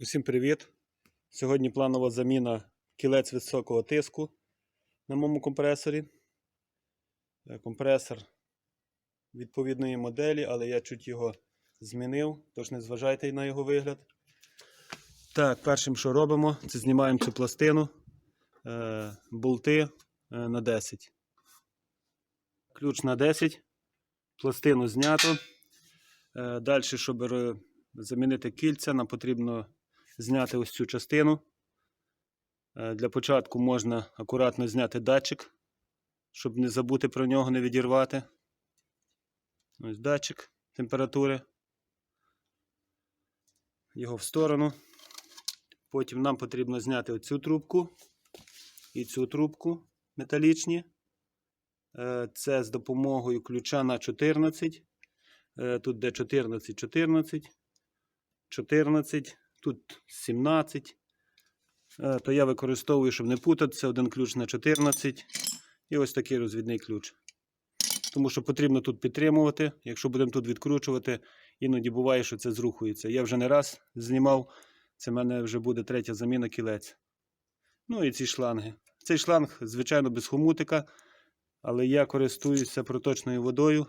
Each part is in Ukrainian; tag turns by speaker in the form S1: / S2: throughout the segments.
S1: Усім привіт! Сьогодні планова заміна кілець високого тиску на моєму компресорі. Е, Компресор відповідної моделі, але я чуть його змінив, тож не зважайте на його вигляд. Так, першим, що робимо, це знімаємо цю пластину, е, болти е, на 10. Ключ на 10, пластину знято. Далі, щоб замінити кільця, нам потрібно зняти ось цю частину. Е, Для початку можна акуратно зняти датчик, щоб не забути про нього, не відірвати. Ось датчик температури. Його в сторону. Потім нам потрібно зняти оцю трубку і цю трубку металічні. Е, Це з допомогою ключа на 14. Е, Тут де 14, 14, 14, тут 17. Е, То я використовую, щоб не путатися, один ключ на 14 і ось такий розвідний ключ. Тому що потрібно тут підтримувати. Якщо будемо тут відкручувати, іноді буває, що це зрухується. Я вже не раз знімав, це в мене вже буде третя заміна кілець. Ну і ці шланги. Цей шланг, звичайно, без хомутика, але я користуюся проточною водою.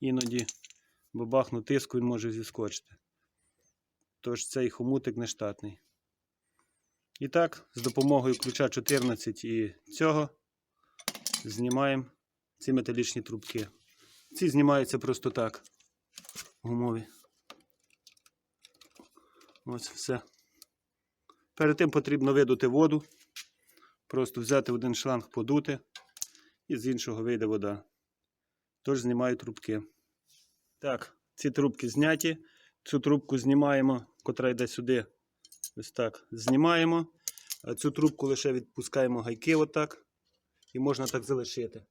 S1: Іноді бабахну тиску, він може зіскочити. Тож цей хомутик не штатний. І так, з допомогою ключа 14 і цього знімаємо ці металічні трубки. Ці знімаються просто так. Гумові. Ось все. Перед тим потрібно видути воду. Просто взяти один шланг, подути, і з іншого вийде вода. Тож знімаю трубки. Так, ці трубки зняті. Цю трубку знімаємо, котра йде сюди. Ось так. Знімаємо. Цю трубку лише відпускаємо гайки отак. І можна так залишити.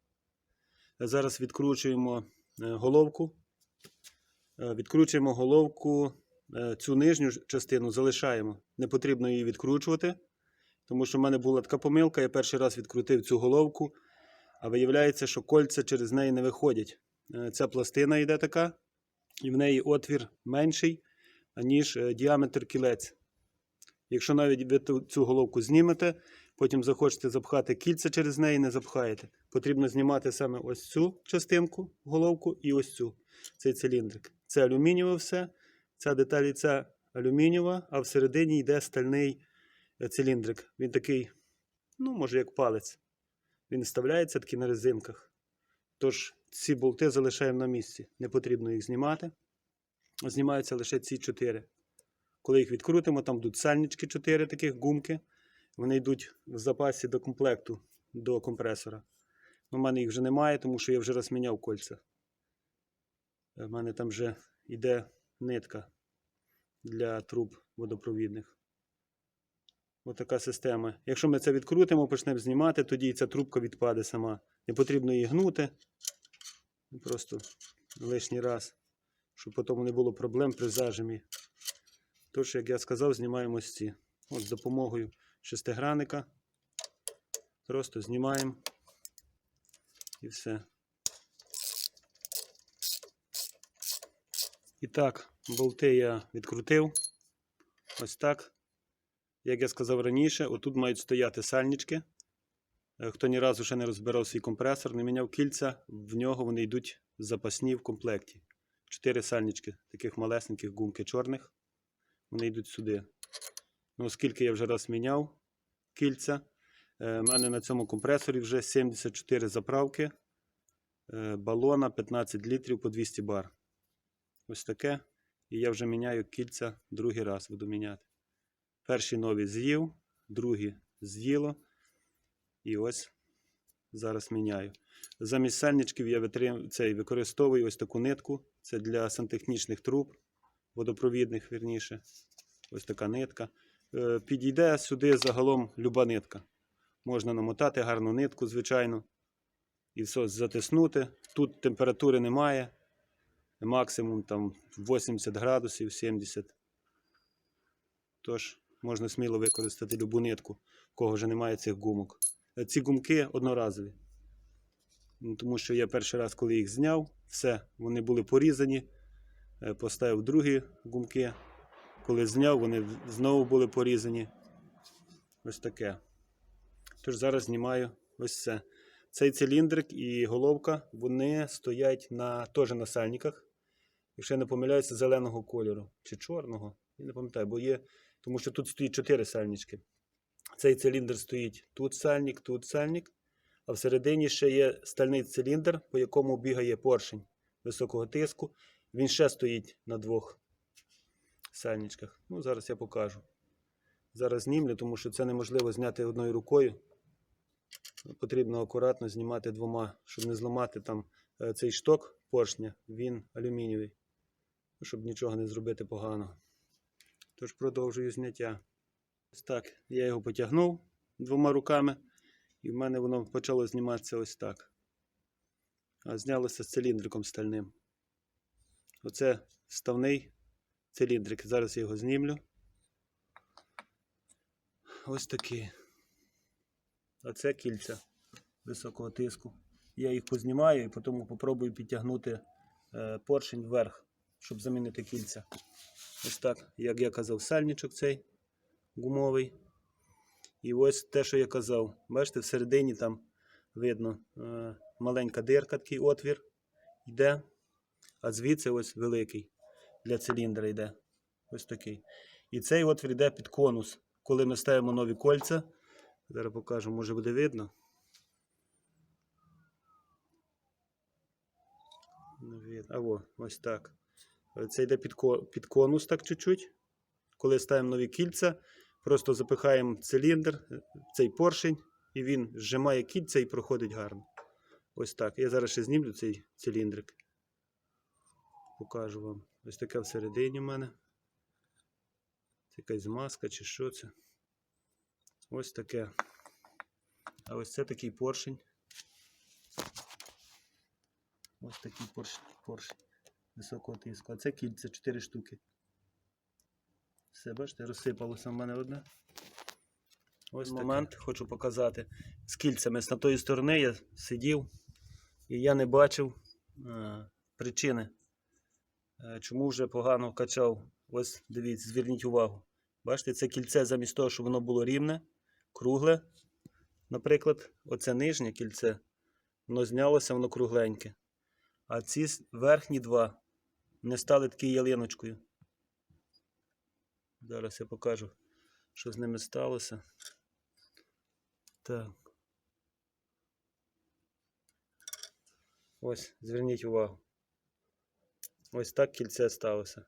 S1: Зараз відкручуємо е, головку. Е, Відкручуємо головку, е, цю нижню частину залишаємо. Не потрібно її відкручувати, тому що в мене була така помилка. Я перший раз відкрутив цю головку, а виявляється, що кольця через неї не виходять. Е, Ця пластина йде така, і в неї отвір менший, ніж е, діаметр кілець. Якщо навіть ви цю головку знімете, потім захочете запхати кільця через неї, не запхаєте. Потрібно знімати саме ось цю частинку, головку і ось цю, цей циліндрик. Це алюмінієве все, ця деталь і ця алюмінієва, а всередині йде стальний е, циліндрик. Він такий, ну, може, як палець. Він вставляється такий на резинках. Тож ці болти залишаємо на місці. Не потрібно їх знімати. Знімаються лише ці чотири. Коли їх відкрутимо, там будуть сальнички 4 таких гумки. Вони йдуть в запасі до комплекту до компресора. У мене їх вже немає, тому що я вже раз міняв кольця. У мене там вже йде нитка для труб водопровідних. Ось така система. Якщо ми це відкрутимо, почнемо знімати, тоді і ця трубка відпаде сама. Не потрібно її гнути. Просто лишній раз, щоб потім не було проблем при зажимі. Тож, як я сказав, знімаємо ось ці. От з допомогою шестигранника. Просто знімаємо і все. І так, болти я відкрутив. Ось так. Як я сказав раніше, отут мають стояти сальнички. Е, Хто ні разу ще не розбирав свій компресор, не міняв кільця, в нього вони йдуть запасні в комплекті. Чотири сальнички, таких малесеньких гумки чорних. Вони йдуть сюди. Ну, оскільки я вже раз міняв кільця, е, в мене на цьому компресорі вже 74 заправки, е, балона 15 літрів по 200 бар. Ось таке. І я вже міняю кільця другий раз буду міняти. Перші нові з'їв, другі з'їло. І ось зараз міняю. Замість сальничків я витрим... цей, використовую ось таку нитку. Це для сантехнічних труб, водопровідних, вірніше. Ось така нитка. Е, Підійде сюди загалом люба нитка. Можна намотати гарну нитку, звичайно. І все затиснути. Тут температури немає. Максимум там 80 градусів, 70. Тож можна сміло використати любу нитку, в кого вже немає цих гумок. Е, Ці гумки одноразові. Ну, Тому що я перший раз, коли їх зняв, все, вони були порізані. Е, Поставив другі гумки. коли зняв, вони знову були порізані. Ось таке. Тож зараз знімаю ось це. Цей циліндрик і головка вони стоять на теж на сальниках. Якщо я не помиляюся, зеленого кольору чи чорного. Я не пам'ятаю, бо є, тому що тут стоїть чотири сальнички. Цей циліндр стоїть тут сальник, тут сальник, а всередині ще є стальний циліндр, по якому бігає поршень високого тиску. Він ще стоїть на двох сальничках. Ну, зараз я покажу. Зараз знімлю, тому що це неможливо зняти одною рукою. Потрібно акуратно знімати двома, щоб не зламати там е, цей шток поршня, він алюмінієвий, щоб нічого не зробити поганого. Тож продовжую зняття. Ось так, я його потягнув двома руками, і в мене воно почало зніматися ось так. А знялося з циліндриком стальним. Оце вставний циліндрик. Зараз я його знімлю. Ось такі. А це кільця високого тиску. Я їх познімаю і потім попробую підтягнути е, поршень вверх, щоб замінити кільця. Ось так, як я казав, сальничок цей гумовий. І ось те, що я казав. Бачите, всередині там видно е, маленька дирка, такий отвір йде, а звідси ось великий для циліндра йде. Ось такий. І цей отвір йде під конус. Коли ми ставимо нові кольця, зараз покажу, може буде видно. А во, ось так. Це йде під, під конус так чуть-чуть. Коли ставимо нові кільця, просто запихаємо циліндр, е, цей поршень, і він зжимає кільця і проходить гарно. Ось так. Я зараз ще знімлю цей циліндрик. Покажу вам. Ось таке всередині в мене. Це якась змазка чи що це. Ось таке. А ось це такий поршень. Ось такий поршень, поршень високого тиску. А це кільце 4 штуки. Все, бачите, розсипалося в мене одне. Ось момент хочу показати. З кільцями з на тої сторони я сидів і я не бачив е, причини, е, чому вже погано качав. Ось дивіться, зверніть увагу. Бачите, це кільце замість того, щоб воно було рівне, кругле. Наприклад, оце нижнє кільце, воно знялося, воно кругленьке. А ці верхні два не стали такою ялиночкою. Зараз я покажу, що з ними сталося. Так. Ось, зверніть увагу. Ось так кільце сталося.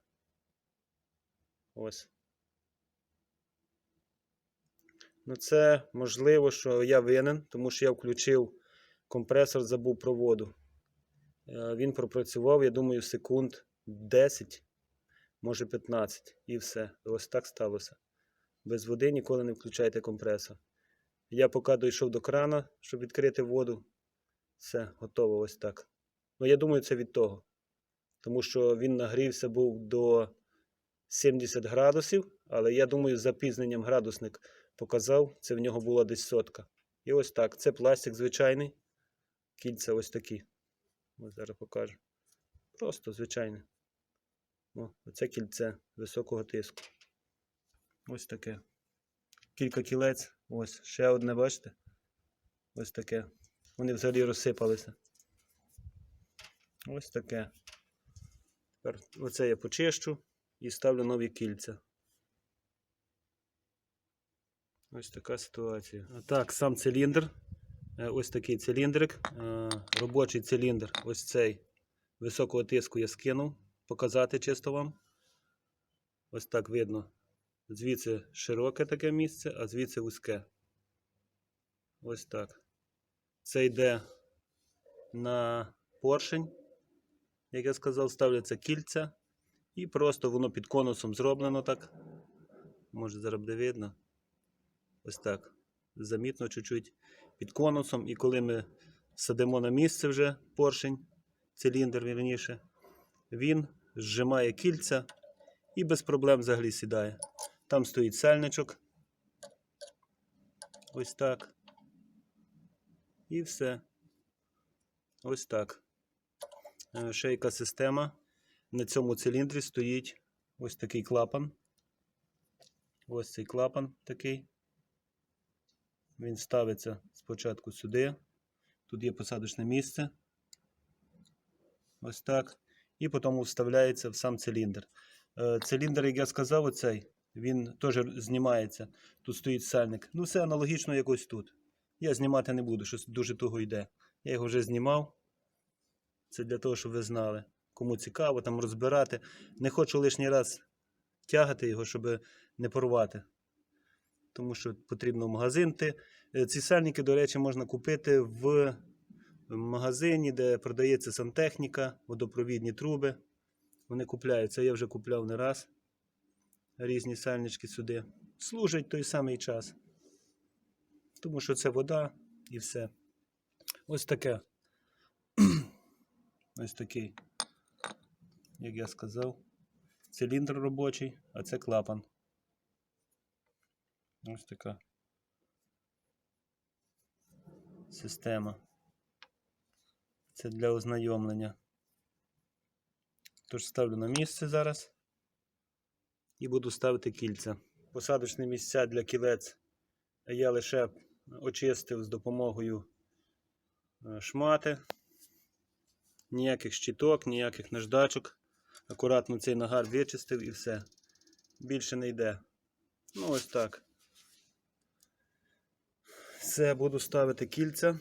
S1: Ось. Ну, це можливо, що я винен, тому що я включив компресор, забув про воду. Е, Він пропрацював, я думаю, секунд 10, може 15, і все. Ось так сталося. Без води ніколи не включайте компресор. Я поки дійшов до крана, щоб відкрити воду. Все, готово ось так. Ну, я думаю, це від того. Тому що він нагрівся був до 70 градусів, але я думаю, з запізненням градусник показав, це в нього була десь сотка. І ось так. Це пластик звичайний. Кільця ось такі. Ось зараз покажу. Просто звичайне. О, оце кільце високого тиску. Ось таке. Кілька кілець. Ось. Ще одне, бачите? Ось таке. Вони взагалі розсипалися. Ось таке. Тепер оце я почищу і ставлю нові кільця. Ось така ситуація. А так, сам циліндр. Е, Ось такий циліндрик. Е, Робочий циліндр. Ось цей високого тиску я скинув. Показати чисто вам. Ось так видно. Звідси широке таке місце, а звідси вузьке. Ось так. Це йде на поршень. Як я сказав, ставляться кільця. І просто воно під конусом зроблено так. Може зараз буде видно. Ось так. Замітно чуть-чуть під конусом. І коли ми садимо на місце вже поршень, циліндр вірніше, він зжимає кільця і без проблем взагалі сідає. Там стоїть сальничок. Ось так. І все. Ось так. Е, Ще яка система. На цьому циліндрі стоїть ось такий клапан Ось цей клапан такий. Він ставиться спочатку сюди. Тут є посадочне місце. Ось так. І потім вставляється в сам циліндр. Е, Циліндр, як я сказав, оцей, він теж знімається. Тут стоїть сальник. Ну, все аналогічно якось тут. Я знімати не буду, щось дуже туго йде. Я його вже знімав. Це для того, щоб ви знали. Кому цікаво там розбирати. Не хочу лишній раз тягати його, щоб не порвати. Тому що потрібно в магазин. Е, Ці сальники, до речі, можна купити в магазині, де продається сантехніка, водопровідні труби. Вони купляються. Я вже купляв не раз. Різні сальнички сюди. Служать той самий час. Тому що це вода і все. Ось таке. Ось такий, як я сказав, циліндр робочий, а це клапан. Ось така система. Це для ознайомлення. Тож ставлю на місце зараз і буду ставити кільця. Посадочні місця для кілець я лише очистив з допомогою е, шмати. Ніяких щиток, ніяких наждачок. Акуратно цей нагар вичистив і все. Більше не йде. Ну, ось так. Все, буду ставити кільця.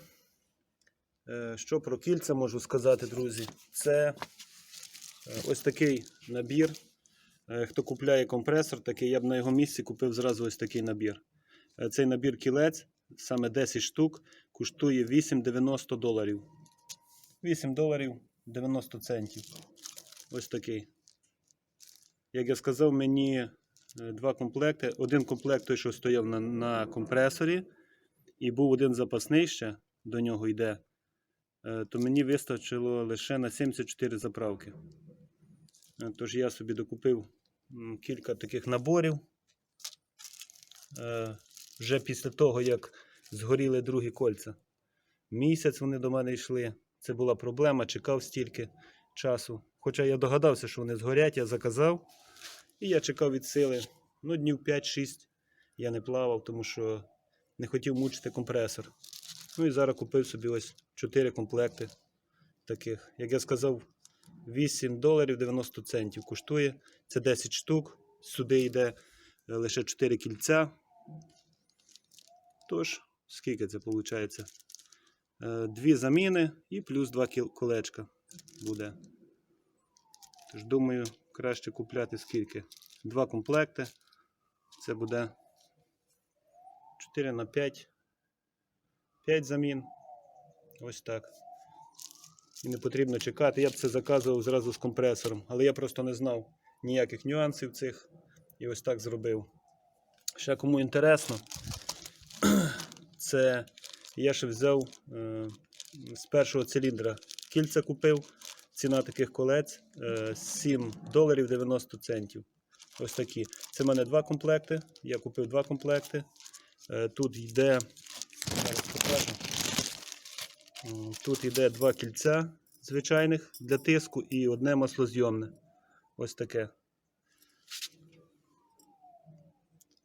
S1: Е, Що про кільця можу сказати, друзі? Це е, ось такий набір. Е, Хто купляє компресор, такий я б на його місці купив зразу ось такий набір. Цей набір кілець, саме 10 штук, коштує 8,90 доларів. 8 доларів 90 центів. Ось такий. Як я сказав, мені два комплекти. Один комплект той, що стояв на, на компресорі, і був один запасний ще, до нього йде. Е, То мені вистачило лише на 74 заправки. Е, Тож я собі докупив кілька таких наборів. Е, Вже після того, як згоріли другі кольця. Місяць вони до мене йшли. Це була проблема, чекав стільки часу. Хоча я догадався, що вони згорять, я заказав. І я чекав від сили. Ну, днів 5-6 я не плавав, тому що не хотів мучити компресор. Ну і зараз купив собі ось 4 комплекти таких. Як я сказав, 8 доларів 90 центів коштує. Це 10 штук. Сюди йде е, лише 4 кільця. Тож, скільки це виходить? Е, Дві заміни і плюс два кіл- колечка буде. Тож, думаю, краще купляти скільки? Два комплекти. Це буде 4 на 5. 5 замін. Ось так. І не потрібно чекати. Я б це заказував зразу з компресором, але я просто не знав ніяких нюансів цих. І ось так зробив. Ще кому інтересно, це я ще взяв е, з першого циліндра кільця купив. Ціна таких колець е, 7 доларів 90 центів. Ось такі. Це в мене два комплекти. Я купив два комплекти. Е, тут йде. Зараз Тут йде два кільця звичайних для тиску і одне маслозйомне. Ось таке.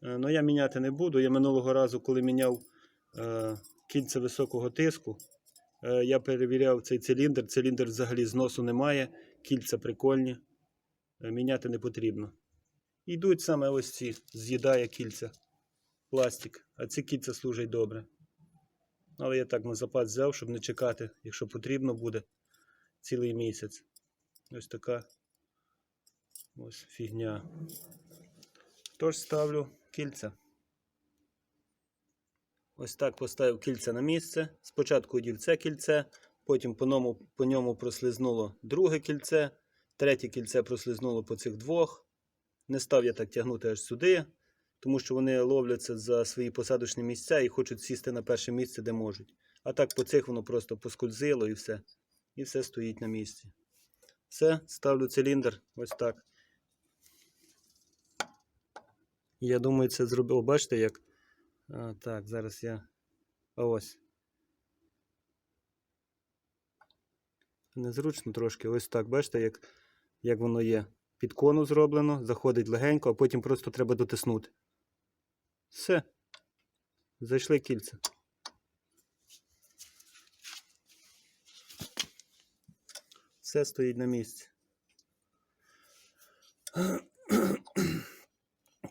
S1: Е, Ну, я міняти не буду. Я минулого разу, коли міняв е, кільця високого тиску, е, я перевіряв цей циліндр. Циліндр взагалі зносу немає, кільця прикольні. Міняти не потрібно. Йдуть саме ось ці, з'їдає кільця. Пластик. А ці кільця служать добре. Але я так на запас взяв, щоб не чекати, якщо потрібно буде цілий місяць. Ось така ось фігня. Тож ставлю кільця. Ось так поставив кільця на місце. Спочатку одів це кільце, потім по ньому, по ньому прослизнуло друге кільце, третє кільце прослизнуло по цих двох. Не став я так тягнути аж сюди, тому що вони ловляться за свої посадочні місця і хочуть сісти на перше місце, де можуть. А так по цих воно просто поскользило і все. І все стоїть на місці. Все, ставлю циліндр ось так. Я думаю, це зробив. Бачите, як. А, так, зараз я. А ось. Незручно трошки. Ось так, бачите, як, як воно є. Під кону зроблено, заходить легенько, а потім просто треба дотиснути. Все. Зайшли кільця. Все стоїть на місці.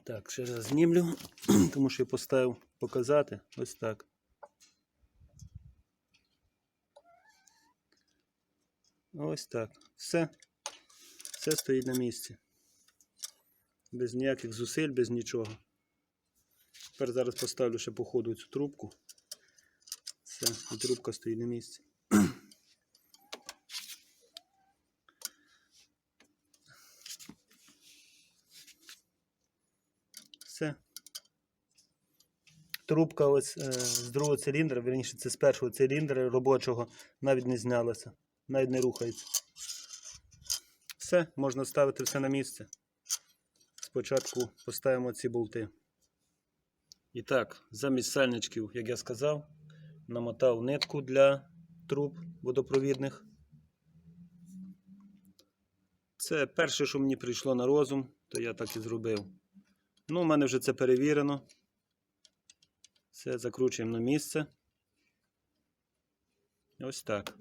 S1: Так, ще раз знімлю, тому що я поставив показати ось так. Ось так. Все. Все стоїть на місці. Без ніяких зусиль, без нічого. Тепер зараз поставлю ще по ходу цю трубку. Все, і трубка стоїть на місці. Все. Трубка ось е, з другого циліндра, верніше це з першого циліндра робочого, навіть не знялася, навіть не рухається. Все, можна ставити все на місце. Спочатку поставимо ці болти. І так, замість сальничків, як я сказав, намотав нитку для труб водопровідних. Це перше, що мені прийшло на розум, то я так і зробив. Ну, у мене вже це перевірено. Все закручуємо на місце. Ось так.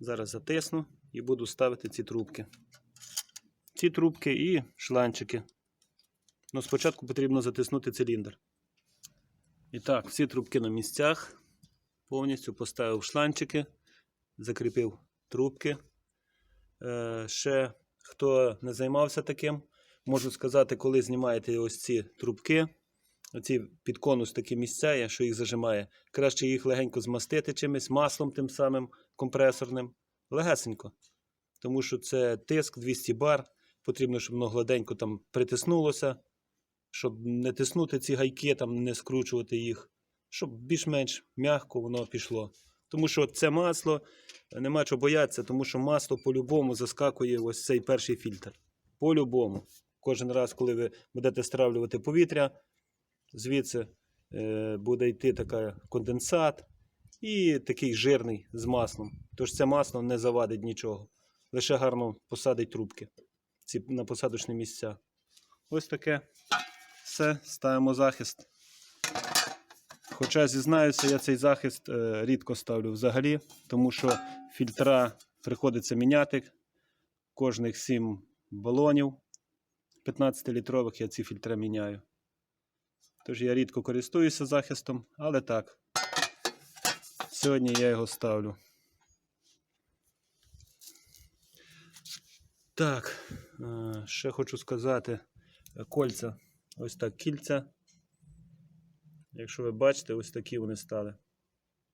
S1: Зараз затисну і буду ставити ці трубки. Ці трубки і шланчики. Ну, спочатку потрібно затиснути циліндр. І так, всі трубки на місцях. Повністю поставив шланчики, закріпив трубки. Е, ще хто не займався таким, можу сказати, коли знімаєте ось ці трубки, оці під конус такі місця є, що їх зажимає, краще їх легенько змастити чимось, маслом тим самим компресорним. Легесенько. Тому що це тиск 200 бар. Потрібно, щоб воно гладенько там притиснулося, щоб не тиснути ці гайки, там, не скручувати їх, щоб більш-менш м'яко воно пішло. Тому що це масло, нема чого боятися, тому що масло по-любому заскакує ось цей перший фільтр. По-любому. Кожен раз, коли ви будете стравлювати повітря, звідси е, буде йти така конденсат і такий жирний з маслом. Тож це масло не завадить нічого. Лише гарно посадить трубки ці на посадочні місця. Ось таке. Все, ставимо захист. Хоча зізнаюся, я цей захист е, рідко ставлю взагалі, тому що фільтра приходиться міняти кожних 7 балонів 15-літрових я ці фільтри міняю. Тож я рідко користуюся захистом, але так. Сьогодні я його ставлю. Так, е, ще хочу сказати, кольця. Ось так кільця. Якщо ви бачите, ось такі вони стали.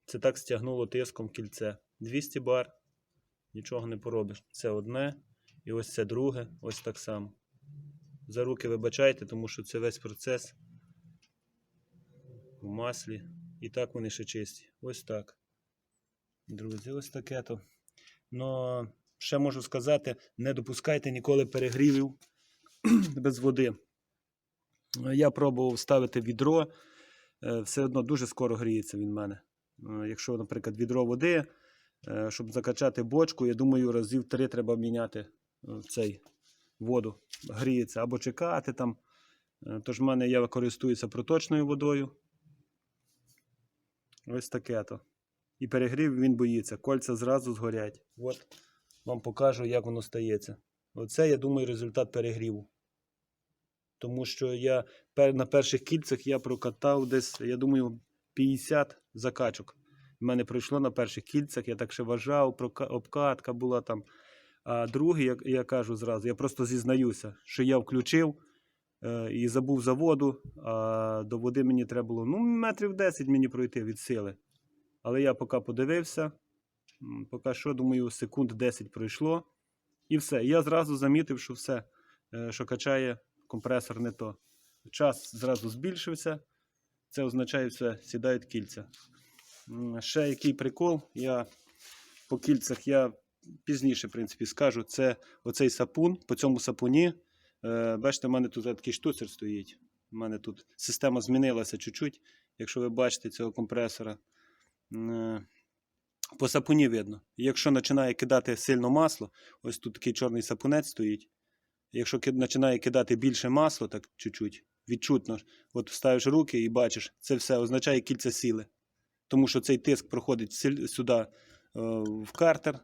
S1: Це так стягнуло тиском кільце. 200 бар. Нічого не поробиш. Це одне. І ось це друге, ось так само. За руки вибачайте, тому що це весь процес в маслі. І так вони ще чисті. Ось так. Друзі, ось таке то. Но ще можу сказати, не допускайте ніколи перегрівів без води. Я пробував ставити відро, е, все одно дуже скоро гріється він в мене. Е, Якщо, наприклад, відро води, е, щоб закачати бочку, я думаю, разів три треба міняти е, цей воду. Гріється або чекати там. Е, Тож в мене я користуюся проточною водою. Ось таке то. І перегрів він боїться. Кольця зразу згорять. От вам покажу, як воно стається. Оце, я думаю, результат перегріву. Тому що я на перших кільцях я прокатав десь, я думаю, 50 закачок. У мене пройшло на перших кільцях, я так ще вважав, обкатка була там. А другий, як я кажу зразу, я просто зізнаюся, що я включив е, і забув за воду, а до води мені треба було ну, метрів 10 мені пройти від сили. Але я поки подивився, поки що, думаю, секунд 10 пройшло. І все. Я зразу замітив, що все, е, що качає компресор не то. Час зразу збільшився. Це означає, все, сідають кільця. Ще який прикол, я по кільцях я пізніше, в принципі, скажу. Це оцей сапун. По цьому сапуні. Е, бачите, в мене тут такий штуцер стоїть. У мене тут система змінилася чуть-чуть, якщо ви бачите цього компресора. Е, По сапуні видно. Якщо починає кидати сильно масло, ось тут такий чорний сапунець стоїть. Якщо починає кидати більше масла, так чуть-чуть, відчутно. От ставиш руки і бачиш, це все означає кільця сіли. Тому що цей тиск проходить сюди е, в картер,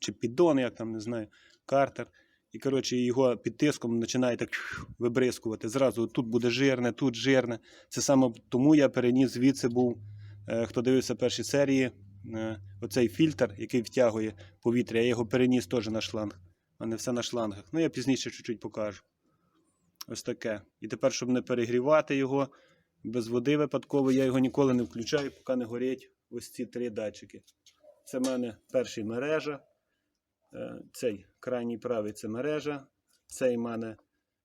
S1: чи піддон, як там не знаю, картер. І, коротше, його під тиском починає так вибризкувати. Зразу тут буде жирне, тут жирне. Це саме тому я переніс звідси був, е, хто дивився перші серії, е, оцей фільтр, який втягує повітря, я його переніс теж на шланг, а не все на шлангах. Ну, я пізніше чуть-чуть покажу. Ось таке. І тепер, щоб не перегрівати його без води випадково, я його ніколи не включаю, поки не горять ось ці три датчики. Це в мене перший мережа. Е, Цей крайній правий це мережа. Цей в мене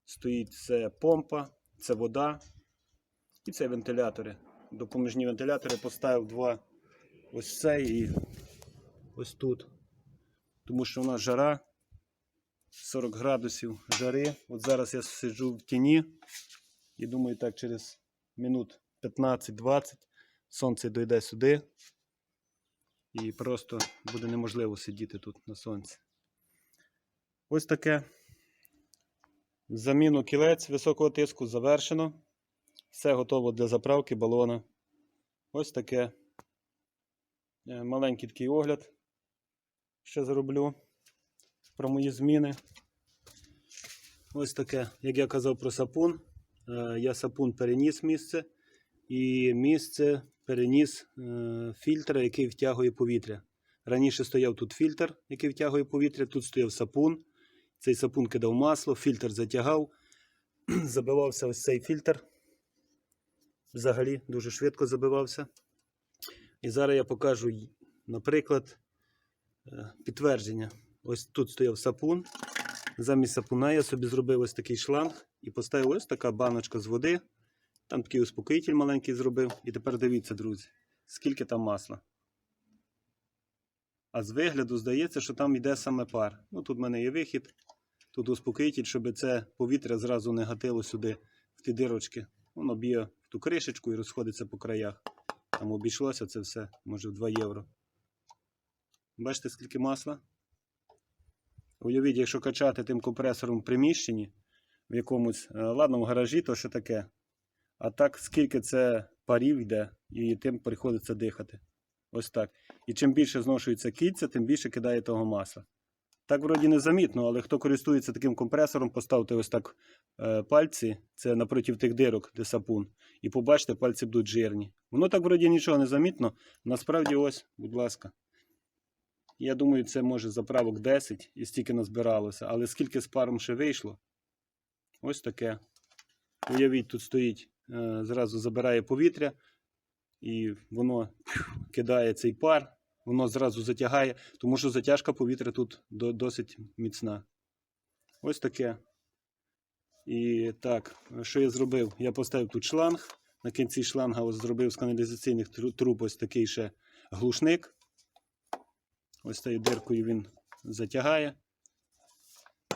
S1: стоїть це помпа, це вода. І це вентилятори. Допоміжні вентилятори поставив два ось цей і ось тут. Тому що у нас жара 40 градусів жари. От зараз я сиджу в тіні і думаю, так через минут 15-20 сонце дойде сюди. І просто буде неможливо сидіти тут на сонці. Ось таке. Заміну кілець високого тиску завершено. Все готово для заправки балона. Ось таке. Е, Маленький такий огляд. Ще зроблю про мої зміни. Ось таке, як я казав про сапун. е, Я сапун переніс місце. І місце переніс е, фільтр, який втягує повітря. Раніше стояв тут фільтр, який втягує повітря, тут стояв сапун. Цей сапун кидав масло, фільтр затягав. Забивався ось цей фільтр. Взагалі дуже швидко забивався. І зараз я покажу, наприклад, е, підтвердження. Ось тут стояв сапун. Замість сапуна я собі зробив ось такий шланг і поставив ось така баночка з води. Там такий успокоїтель маленький зробив. І тепер дивіться, друзі, скільки там масла. А з вигляду здається, що там йде саме пар. Ну тут в мене є вихід, тут успокоїтель, щоб це повітря зразу не гатило сюди, в ті дирочки. Воно б'є в ту кришечку і розходиться по краях. Там обійшлося це все, може в 2 євро. Бачите, скільки масла? Уявіть, якщо качати тим компресором в приміщенні, в якомусь, е, ладно, в гаражі, то що таке. А так, скільки це парів йде, і тим приходиться дихати. Ось так. І чим більше зношується кільця, тим більше кидає того масла. Так вроді незамітно, але хто користується таким компресором, поставте ось так е, пальці, це напроти тих дирок, де сапун, і побачите, пальці будуть жирні. Воно так вроді нічого не замітно. Насправді, ось, будь ласка. Я думаю, це може заправок 10 і стільки назбиралося. Але скільки з паром ще вийшло? Ось таке. Уявіть, тут стоїть, е, зразу забирає повітря, і воно кидає цей пар, воно зразу затягає, тому що затяжка повітря тут досить міцна. Ось таке. І так, що я зробив? Я поставив тут шланг. На кінці шланга зробив з каналізаційних тру- труб ось такий ще глушник. Ось цією диркою він затягає.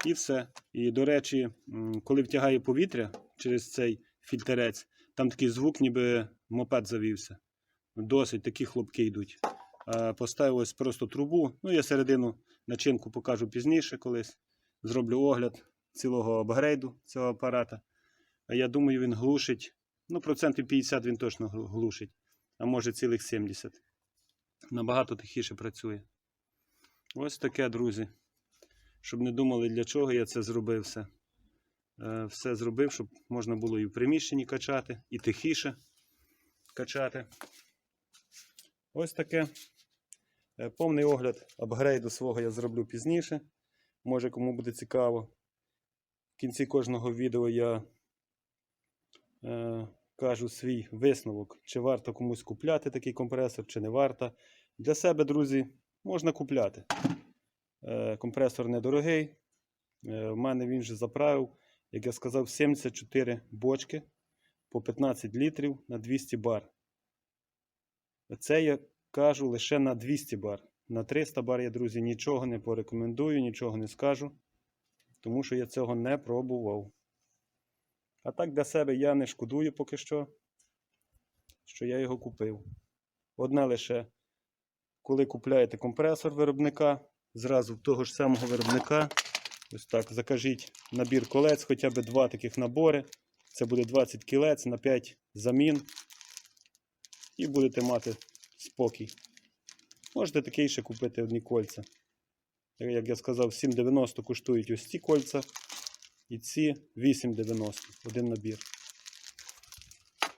S1: І все. І, до речі, коли втягає повітря через цей фільтрець, там такий звук, ніби мопед завівся. Досить такі хлопки йдуть. Поставив ось просто трубу. Ну, я середину начинку покажу пізніше колись. Зроблю огляд цілого апгрейду цього апарата. Я думаю, він глушить. Ну, процентів 50 він точно глушить, а може цілих 70. Набагато тихіше працює. Ось таке, друзі. Щоб не думали, для чого я це зробив все. Е, Все зробив, щоб можна було і в приміщенні качати, і тихіше качати. Ось таке. Е, Повний огляд апгрейду свого я зроблю пізніше. Може кому буде цікаво. В кінці кожного відео я е, кажу свій висновок, чи варто комусь купляти такий компресор, чи не варто. Для себе, друзі, можна купляти. Е, компресор недорогий. Е, в мене він вже заправив, як я сказав, 74 бочки по 15 літрів на 200 бар. Це я кажу лише на 200 бар. На 300 бар я, друзі, нічого не порекомендую, нічого не скажу, тому що я цього не пробував. А так для себе я не шкодую поки що, що я його купив. Одне лише, коли купляєте компресор виробника, зразу того ж самого виробника, ось так, закажіть набір колець, хоча б два таких набори. Це буде 20 кілець на 5 замін. І будете мати спокій. Можете такий ще купити одні кольця. Як я сказав, 7,90 коштують ось ці кольця. І ці 8,90 один набір.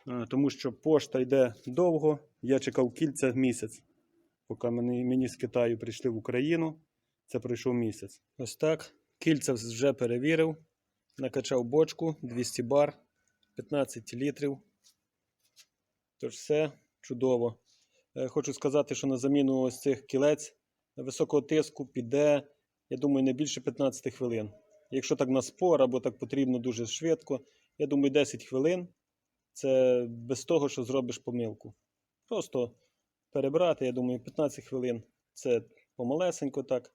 S1: Е, Тому що пошта йде довго. Я чекав кільця місяць, поки мені, з Китаю прийшли в Україну. Це пройшов місяць. Ось так. Кільця вже перевірив. Накачав бочку 200 бар, 15 літрів. Тож все чудово. Е, Хочу сказати, що на заміну ось цих кілець високого тиску піде, я думаю, не більше 15 хвилин. Якщо так на спор або так потрібно дуже швидко, я думаю, 10 хвилин це без того, що зробиш помилку. Просто перебрати, я думаю, 15 хвилин це помалесенько так.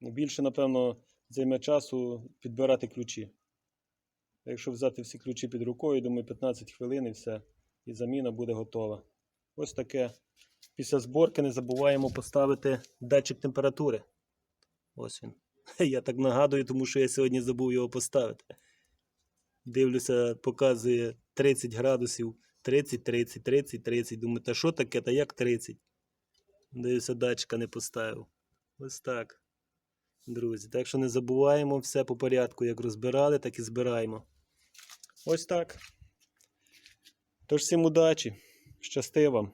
S1: Більше, напевно, займе часу підбирати ключі. Якщо взяти всі ключі під рукою, думаю, 15 хвилин і все. І заміна буде готова. Ось таке. Після зборки не забуваємо поставити датчик температури. Ось він. Я так нагадую, тому що я сьогодні забув його поставити. Дивлюся, показує 30 градусів, 30, 30, 30, 30. Думаю, та що таке, та як 30? Дивлюся, датчика не поставив. Ось так. Друзі, так що не забуваємо все по порядку, як розбирали, так і збираємо. Ось так. Тож всім удачі, щасти вам!